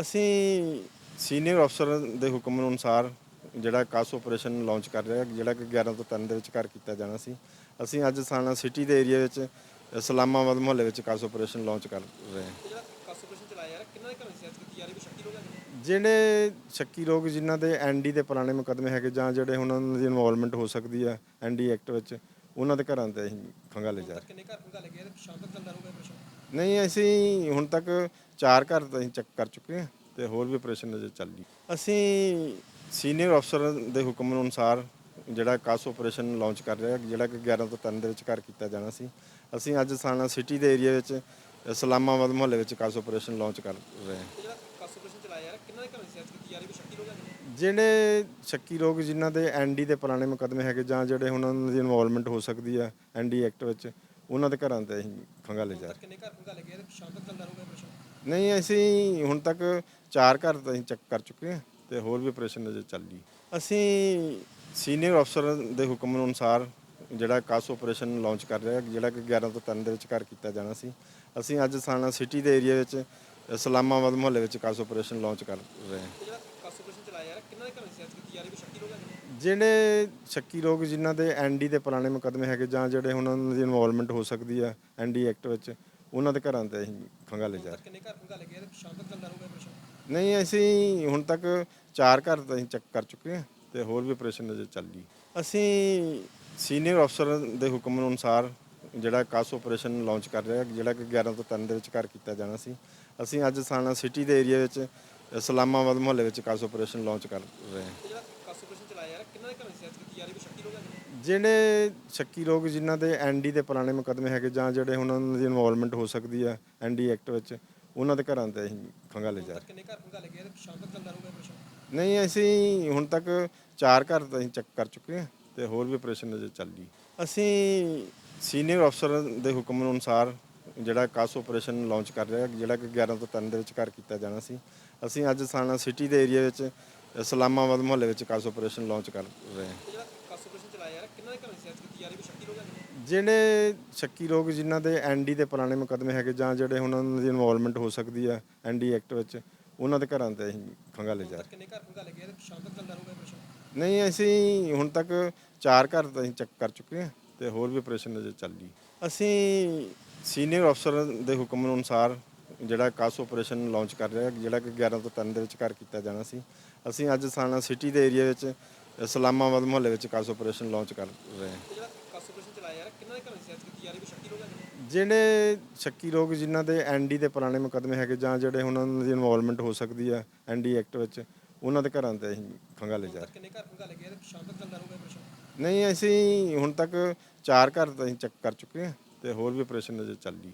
ਅਸੀਂ ਸੀਨੀਅਰ ਅਫਸਰ ਦੇ ਹੁਕਮ ਅਨੁਸਾਰ ਜਿਹੜਾ ਕਾਸ ਆਪਰੇਸ਼ਨ ਲਾਂਚ ਕਰ ਰਿਹਾ ਜਿਹੜਾ ਕਿ 11 ਤੋਂ 3 ਦੇ ਵਿਚਕਾਰ ਕੀਤਾ ਜਾਣਾ ਸੀ। ਅਸੀਂ ਅੱਜ ਸਾਨਾ ਸਿਟੀ ਦੇ ਏਰੀਆ ਵਿੱਚ ਇਸਲਾਮਾਬਾਦ ਮੁਹੱਲੇ ਵਿੱਚ ਕਾਸ ਆਪਰੇਸ਼ਨ ਲਾਂਚ ਕਰ ਰਹੇ ਹਾਂ। ਜਿਹੜਾ ਸ਼ੱਕੀ ਲੋਕ ਜਿਨ੍ਹਾਂ ਦੇ ਐਨਡੀ ਦੇ ਪੁਰਾਣੇ ਮੁਕੱਦਮੇ ਹੈਗੇ ਜਾਂ ਜਿਹੜੇ ਹੁਣ ਉਹਨਾਂ ਦੀ ਇਨਵੋਲਵਮੈਂਟ ਹੋ ਸਕਦੀ ਹੈ ਐਨਡੀ ਐਕਟ ਵਿੱਚ ਉਹਨਾਂ ਦੇ ਘਰਾਂ ਤੇ ਅਸੀਂ ਖੰਗਾਲੇ ਜਾ ਰਹੇ ਕਿੰਨੇ ਘਰ ਚੱਲਦਾ ਰਹੂਗਾ ਨਹੀਂ ਅਸੀਂ ਹੁਣ ਤੱਕ ਚਾਰ ਘਰ ਤਾਂ ਅਸੀਂ ਚੈੱਕ ਕਰ ਚੁੱਕੇ ਹਾਂ ਤੇ ਹੋਰ ਵੀ ਆਪਰੇਸ਼ਨ ਅਜੇ ਚੱਲ ਰਹੀ ਅਸੀਂ ਸੀਨੀਅਰ ਅਫਸਰ ਦੇ ਹੁਕਮ ਅਨੁਸਾਰ ਜਿਹੜਾ ਕਾਸ ਆਪਰੇਸ਼ਨ ਲਾਂਚ ਕਰ ਰਿਹਾ ਜਿਹੜਾ ਕਿ 11 ਤੋਂ 3 ਦੇ ਵਿਚਕਾਰ ਕੀਤਾ ਜਾਣਾ ਸੀ। ਅਸੀਂ ਅੱਜ ਸਾਨਾ ਸਿਟੀ ਦੇ ਏਰੀਆ ਵਿੱਚ ਇਸਲਾਮਾਬਾਦ ਮੁਹੱਲੇ ਵਿੱਚ ਕਾਸ ਆਪਰੇਸ਼ਨ ਲਾਂਚ ਕਰ ਰਹੇ ਹਾਂ। ਜਿਹੜਾ ਕਾਸ ਆਪਰੇਸ਼ਨ ਚਲਾਇਆ ਜਾ ਰਿਹਾ ਕਿੰਨਾ ਦੇ ਘਰਾਂ ਦੀ ਸਿਆਸਤ ਕੀਤੀ ਜਾ ਰਹੀ? ਵੀ ਸ਼ੱਕੀ ਲੋਕ ਜਿਨ੍ਹਾਂ ਦੇ ਐਨਡੀ ਦੇ ਪੁਰਾਣੇ ਮੁਕੱਦਮੇ ਹੈਗੇ ਜਾਂ ਜਿਹੜੇ ਹੁਣ ਉਹਨਾਂ ਦੀ ਇਨਵੋਲਵਮੈਂਟ ਹੋ ਸਕਦੀ ਹੈ ਐਨਡੀ ਐਕਟ ਵਿੱਚ ਉਹਨਾਂ ਦੇ ਘਰਾਂ ਤੇ ਅਸੀਂ ਖੰਗਾਲੇ ਜਾ ਰਹੇ ਕਿੰਨੇ ਘਰ ਖੰਗਾ ਲੱਗੇ ਤੇ ਸ਼ਾਮ ਤੱਕ ਚੱਲਦਾ ਰਹੂਗਾ ਨਹੀਂ ਅਸੀਂ ਹੁਣ ਤੱਕ ਚਾਰ ਘਰ ਤਾਂ ਅਸੀਂ ਚੈੱਕ ਕਰ ਚੁੱਕੇ ਹਾਂ ਤੇ ਹੋਰ ਵੀ ਆਪਰੇਸ਼ਨ ਅਜੇ ਚੱਲ ਰਹੀ ਅਸੀਂ ਸੀਨੀਅਰ ਅਫਸਰ ਦੇ ਹੁਕਮ ਅਨੁਸਾਰ ਜਿਹੜਾ ਕਾਸ ਆਪਰੇਸ਼ਨ ਲਾਂਚ ਕਰ ਰਿਹਾ ਜਿਹੜਾ ਕਿ 11 ਤੋਂ 3 ਦੇ ਵਿਚਕਾਰ ਕੀਤਾ ਜਾਣਾ ਸੀ। ਅਸੀਂ ਅੱਜ ਸਾਨਾ ਸਿਟੀ ਦੇ ਏਰੀਆ ਵਿੱਚ ਇਸਲਾਮਾਬਾਦ ਮੁਹੱਲੇ ਵਿੱਚ ਕਾਸ ਆਪਰੇਸ਼ਨ ਲਾਂਚ ਕਰ ਰਹੇ ਹਾਂ। ਜਿਹੜਾ ਸ਼ੱਕੀ ਲੋਕ ਜਿਨ੍ਹਾਂ ਦੇ ਐਨਡੀ ਦੇ ਪੁਰਾਣੇ ਮੁਕੱਦਮੇ ਹੈਗੇ ਜਾਂ ਜਿਹੜੇ ਉਹਨਾਂ ਦੀ ਇਨਵੋਲਵਮੈਂਟ ਹੋ ਸਕਦੀ ਹੈ ਐਨਡੀ ਐਕਟ ਵਿੱਚ ਉਹਨਾਂ ਦੇ ਘਰਾਂ ਤੇ ਅਸੀਂ ਖੰਗਾਲੇ ਜਾ ਰਹੇ ਕਿੰਨੇ ਘਰ ਤੇ ਰਹੂਗਾ ਨਹੀਂ ਅਸੀਂ ਹੁਣ ਤੱਕ ਚਾਰ ਘਰ ਤਾਂ ਅਸੀਂ ਚੈੱਕ ਕਰ ਚੁੱਕੇ ਹਾਂ ਤੇ ਹੋਰ ਵੀ ਆਪਰੇਸ਼ਨ ਅਜੇ ਚੱਲ ਰਹੀ ਅਸੀਂ ਸੀਨੀਅਰ ਅਫਸਰ ਦੇ ਹੁਕਮ ਅਨੁਸਾਰ ਜਿਹੜਾ ਕਾਸ ਆਪਰੇਸ਼ਨ ਲਾਂਚ ਕਰ ਰਿਹਾ ਜਿਹੜਾ ਕਿ 11 ਤੋਂ 3 ਦੇ ਵਿਚਕਾਰ ਕੀਤਾ ਜਾਣਾ ਸੀ। ਅਸੀਂ ਅੱਜ ਸਾਨਾ ਸਿਟੀ ਦੇ ਏਰੀਆ ਵਿੱਚ ਇਸਲਾਮਾਬਾਦ ਮੁਹੱਲੇ ਵਿੱਚ ਕਾਸ ਆਪਰੇਸ਼ਨ ਲਾਂਚ ਕਰ ਰਹੇ ਹਾਂ। ਜਿਹੜਾ ਕਾਸ ਆਪਰੇਸ਼ਨ ਚਲਾਇਆ ਜਾ ਰਿਹਾ ਕਿੰਨਾ ਦੇ ਘਰਾਂ ਦੀ ਸਿਆਸਤ ਕੀਤੀ ਜਾ ਰਹੀ ਵੀ ਸ਼ੱਕੀ ਲੋਕ ਹੈਗੇ ਨੇ? ਜਿਹੜੇ ਸ਼ੱਕੀ ਲੋਕ ਜਿਨ੍ਹਾਂ ਦੇ ਐਨਡੀ ਦੇ ਪੁਰਾਣੇ ਮੁਕੱਦਮੇ ਹੈਗੇ ਜਾਂ ਜਿਹੜੇ ਹੁਣ ਉਹਨਾਂ ਦੀ ਇਨਵੋਲਵਮੈਂਟ ਹੋ ਸਕਦੀ ਹੈ ਐਨਡੀ ਐਕਟ ਵਿੱਚ ਉਹਨਾਂ ਦੇ ਘਰਾਂ ਤੇ ਅਸੀਂ ਖੰਗਾਲੇ ਜਾ ਰਹੇ ਕਿੰਨੇ ਘਰ ਖੰਗਾ ਲੱਗੇ ਤੇ ਸ਼ਾਮ ਤੱਕ ਚੱਲਦਾ ਰਹੂਗਾ ਆਪਰੇਸ਼ਨ? ਨਹੀਂ ਅਸੀਂ ਹੁਣ ਤੱਕ ਚਾਰ ਘਰ ਤਾਂ ਅਸੀਂ ਚੈੱਕ ਕਰ ਚੁੱਕੇ ਹਾਂ ਤੇ ਹੋਰ ਵੀ ਆਪਰੇਸ਼ਨ ਅਜੇ ਚੱਲ ਰਹੀ ਅਸੀਂ ਸੀਨੀਅਰ ਅਫਸਰ ਦੇ ਹੁਕਮ ਅਨੁਸਾਰ ਜਿਹੜਾ ਕਾਸ ਆਪਰੇਸ਼ਨ ਲਾਂਚ ਕਰ ਰਿਹਾ ਜਿਹੜਾ ਕਿ 11 ਤੋਂ 3 ਦੇ ਵਿਚਕਾਰ ਕੀਤਾ ਜਾਣਾ ਸੀ। ਅਸੀਂ ਅੱਜ ਸਾਨਾ ਸਿਟੀ ਦੇ ਏਰੀਆ ਵਿੱਚ ਇਸਲਾਮਾਬਾਦ ਮੁਹੱਲੇ ਵਿੱਚ ਕਾਸ ਆਪਰੇਸ਼ਨ ਲਾਂਚ ਕਰ ਰਹੇ ਹਾਂ। ਜਿਹੜਾ ਸ਼ੱਕੀ ਲੋਕ ਜਿਨ੍ਹਾਂ ਦੇ ਐਨਡੀ ਦੇ ਪੁਰਾਣੇ ਮੁਕੱਦਮੇ ਹੈਗੇ ਜਾਂ ਜਿਹੜੇ ਉਹਨਾਂ ਦੀ ਇਨਵੋਲਵਮੈਂਟ ਹੋ ਸਕਦੀ ਹੈ ਐਨਡੀ ਐਕਟ ਵਿੱਚ ਉਹਨਾਂ ਦੇ ਘਰਾਂ ਤੇ ਅਸੀਂ ਖੰਗਾਲੇ ਜਾ ਰਹੇ ਕਿੰਨੇ ਘਰ ਖੰਗਾ ਲੱਗੇ ਤੇ ਸ਼ਾਮ ਤੱਕ ਚੱਲਦਾ ਰਹੂਗਾ ਆਪਰੇਸ਼ਨ? ਨਹੀਂ ਅਸੀਂ ਹੁਣ ਤੱਕ ਚਾਰ ਘਰ ਤਾਂ ਅਸੀਂ ਚੈੱਕ ਕਰ ਚੁੱਕੇ ਹਾਂ ਤੇ ਹੋਰ ਵੀ ਆਪਰੇਸ਼ਨ ਅਜੇ ਚੱਲ ਰਹੀ ਅਸੀਂ ਸੀਨੀਅਰ ਅਫਸਰ ਦੇ ਹੁਕਮ ਅਨੁਸਾਰ ਜਿਹੜਾ ਕਾਸ ਆਪਰੇਸ਼ਨ ਲਾਂਚ ਕਰ ਰਿਹਾ ਜਿਹੜਾ ਕਿ 11 ਤੋਂ 3 ਦੇ ਵਿਚਕਾਰ ਕੀਤਾ ਜਾਣਾ ਸੀ। ਅਸੀਂ ਅੱਜ ਸਾਨਾ ਸਿਟੀ ਦੇ ਏਰੀਆ ਵਿੱਚ ਇਸਲਾਮਾਬਾਦ ਮੁਹੱਲੇ ਵਿੱਚ ਕਾਸ ਆਪਰੇਸ਼ਨ ਲਾਂਚ ਕਰ ਰਹੇ ਹਾਂ। ਜਿਹੜਾ ਸ਼ੱਕੀ ਲੋਕ ਜਿਨ੍ਹਾਂ ਦੇ ਐਨਡੀ ਦੇ ਪੁਰਾਣੇ ਮੁਕੱਦਮੇ ਹੈਗੇ ਜਾਂ ਜਿਹੜੇ ਉਹਨਾਂ ਦੀ ਇਨਵੋਲਵਮੈਂਟ ਹੋ ਸਕਦੀ ਹੈ ਐਨਡੀ ਐਕਟ ਵਿੱਚ ਉਹਨਾਂ ਦੇ ਘਰਾਂ ਤੇ ਅਸੀਂ ਖੰਗਾਲੇ ਜਾ ਰਹੇ ਕਿੰਨੇ ਘਰ ਖੰਗਾ ਲੱਗੇ ਤੇ ਸ਼ਾਮ ਤੱਕ ਚੱਲਦਾ ਰਹੂਗਾ ਆਪਰੇਸ਼ਨ? ਨਹੀਂ ਅਸੀਂ ਹੁਣ ਤੱਕ ਚਾਰ ਘਰ ਤਾਂ ਅਸੀਂ ਚੈੱਕ ਕਰ ਚੁੱਕੇ ਹਾਂ। ਤੇ ਹੋਰ ਵੀ ਆਪਰੇਸ਼ਨ ਅਜੇ ਚੱਲ ਰਹੀ।